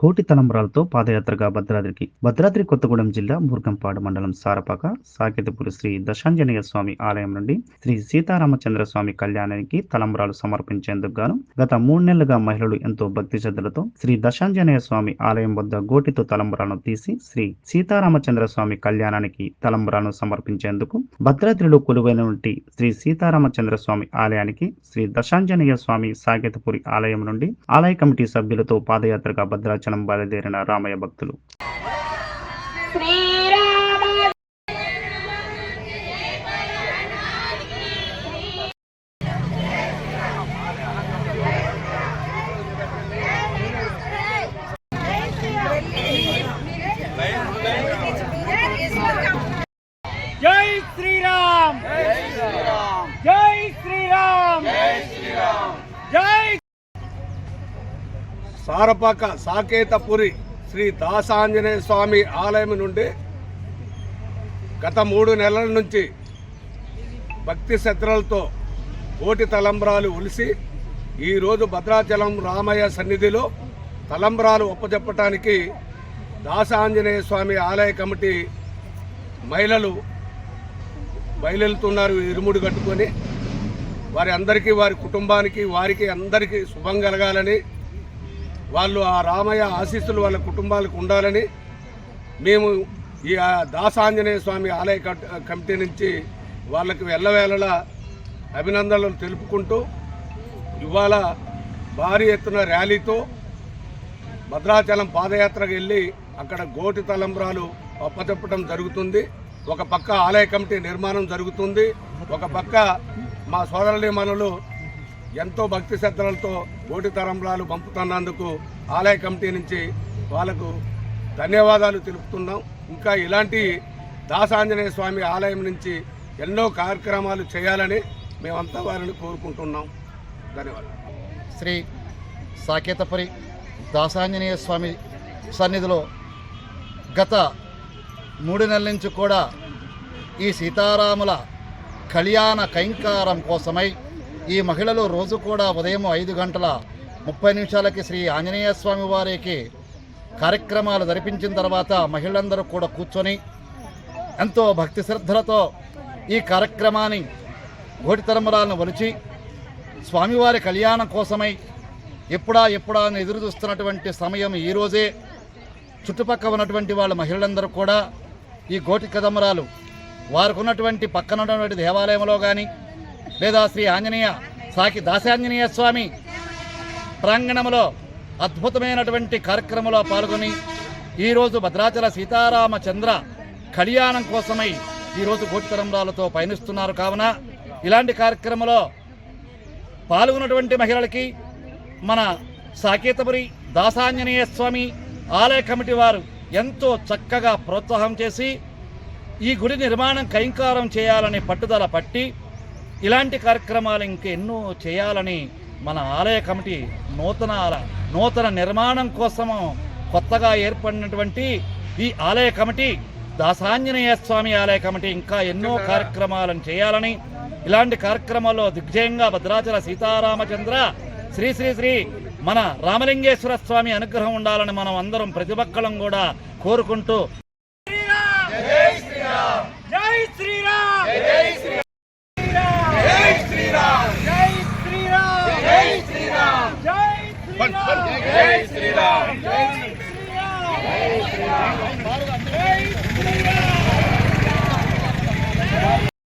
గోటి తలంబరాలతో పాదయాత్రగా భద్రాద్రికి భద్రాద్రి కొత్తగూడెం జిల్లా మురుగంపాడు మండలం సారపాక సాకేతపురి శ్రీ దశాంజనేయ స్వామి ఆలయం నుండి శ్రీ సీతారామచంద్ర స్వామి కళ్యాణానికి తలంబరాలు సమర్పించేందుకు గాను గత మూడు నెలలుగా మహిళలు ఎంతో భక్తి శ్రద్ధలతో శ్రీ దశాంజనేయ స్వామి ఆలయం వద్ద గోటితో తలంబరాలను తీసి శ్రీ సీతారామచంద్ర స్వామి కళ్యాణానికి తలంబరాలను సమర్పించేందుకు భద్రాద్రిలో కొలువైనటువంటి శ్రీ సీతారామచంద్ర స్వామి ఆలయానికి శ్రీ దశాంజనేయ స్వామి సాకేతపురి ఆలయం నుండి ఆలయ కమిటీ సభ్యులతో పాదయాత్రగా భద్రాచలం బయలుదేరిన రామయ్య భక్తులు. జై శ్రీరామ్! సారపాక సాకేతపురి శ్రీ దాసాంజనేయ స్వామి ఆలయం నుండి గత మూడు నెలల నుంచి భక్తి శ్రద్ధలతో కోటి తలంబ్రాలు ఉలిసి ఈరోజు భద్రాచలం రామయ్య సన్నిధిలో తలంబ్రాలు ఒప్పజెప్పటానికి దాసాంజనేయ స్వామి ఆలయ కమిటీ మహిళలు బయలుతున్నారు ఇరుముడు కట్టుకొని. వారి అందరికీ వారి కుటుంబానికి వారికి అందరికీ శుభం కలగాలని వాళ్ళు ఆ రామయ్య ఆశీస్సులు వాళ్ళ కుటుంబాలకు ఉండాలని మేము ఈ దాసాంజనేయ స్వామి ఆలయ కమిటీ నుంచి వాళ్ళకి వెళ్ళవేళలా అభినందనలు తెలుపుకుంటూ ఇవాళ భారీ ఎత్తున ర్యాలీతో భద్రాచలం పాదయాత్రకు వెళ్ళి అక్కడ గోటి తలంబ్రాలు అప్పచెప్పడం జరుగుతుంది. ఒక పక్క ఆలయ కమిటీ నిర్మాణం జరుగుతుంది. ఒక పక్క మా సోదరుడి మనులు ఎంతో భక్తి శ్రద్ధలతో గోటి తలంబ్రాలు పంపుతున్నందుకు ఆలయ కమిటీ నుంచి వాళ్ళకు ధన్యవాదాలు తెలుపుతున్నాం. ఇంకా ఇలాంటి దాసాంజనేయ స్వామి ఆలయం నుంచి ఎన్నో కార్యక్రమాలు చేయాలని మేమంతా వారిని కోరుకుంటున్నాం. ధన్యవాదాలు. శ్రీ సాకేతపురి దాసాంజనేయ స్వామి సన్నిధిలో గత మూడు నెలల నుంచి కూడా ఈ సీతారాముల కళ్యాణ కైంకారం కోసమై ఈ మహిళలు రోజు కూడా ఉదయం ఐదు గంటల ముప్పై నిమిషాలకి శ్రీ ఆంజనేయ స్వామి వారికి కార్యక్రమాలు జరిపించిన తర్వాత మహిళలందరూ కూడా కూర్చొని ఎంతో భక్తి శ్రద్ధలతో ఈ కార్యక్రమాన్ని గోటి తరంబరాలను ఒలిచి స్వామివారి కళ్యాణం కోసమై ఎప్పుడా ఎప్పుడా అని ఎదురు చూస్తున్నటువంటి సమయం ఈరోజే చుట్టుపక్కల ఉన్నటువంటి వాళ్ళ మహిళలందరూ కూడా ఈ గోటి కదమరాలు వారికి ఉన్నటువంటి పక్కన ఉన్నటువంటి దేవాలయంలో కానీ లేదా శ్రీ ఆంజనేయ సాకి దాసాంజనేయ స్వామి ప్రాంగణంలో అద్భుతమైనటువంటి కార్యక్రమంలో పాల్గొని ఈరోజు భద్రాచల సీతారామచంద్ర కళ్యాణం కోసమై ఈరోజు గోచితరంబరాలతో పయనిస్తున్నారు. కావున ఇలాంటి కార్యక్రమంలో పాల్గొన్నటువంటి మహిళలకి మన సాకేతపురి దాసాంజనేయ స్వామి ఆలయ కమిటీ వారు ఎంతో చక్కగా ప్రోత్సాహం చేసి ఈ గుడి నిర్మాణం కైంకారం చేయాలనే పట్టుదల పట్టి ఇలాంటి కార్యక్రమాలు ఇంకెన్నో చేయాలని మన ఆలయ కమిటీ నూతన నూతన నిర్మాణం కోసము కొత్తగా ఏర్పడినటువంటి ఈ ఆలయ కమిటీ దాసాంజనేయ స్వామి ఆలయ కమిటీ ఇంకా ఎన్నో కార్యక్రమాలను చేయాలని ఇలాంటి కార్యక్రమాల్లో దిగ్జయంగా భద్రాచల సీతారామచంద్ర శ్రీ శ్రీ శ్రీ మన రామలింగేశ్వర స్వామి అనుగ్రహం ఉండాలని మనం అందరం ప్రతిపక్కలం కూడా కోరుకుంటూ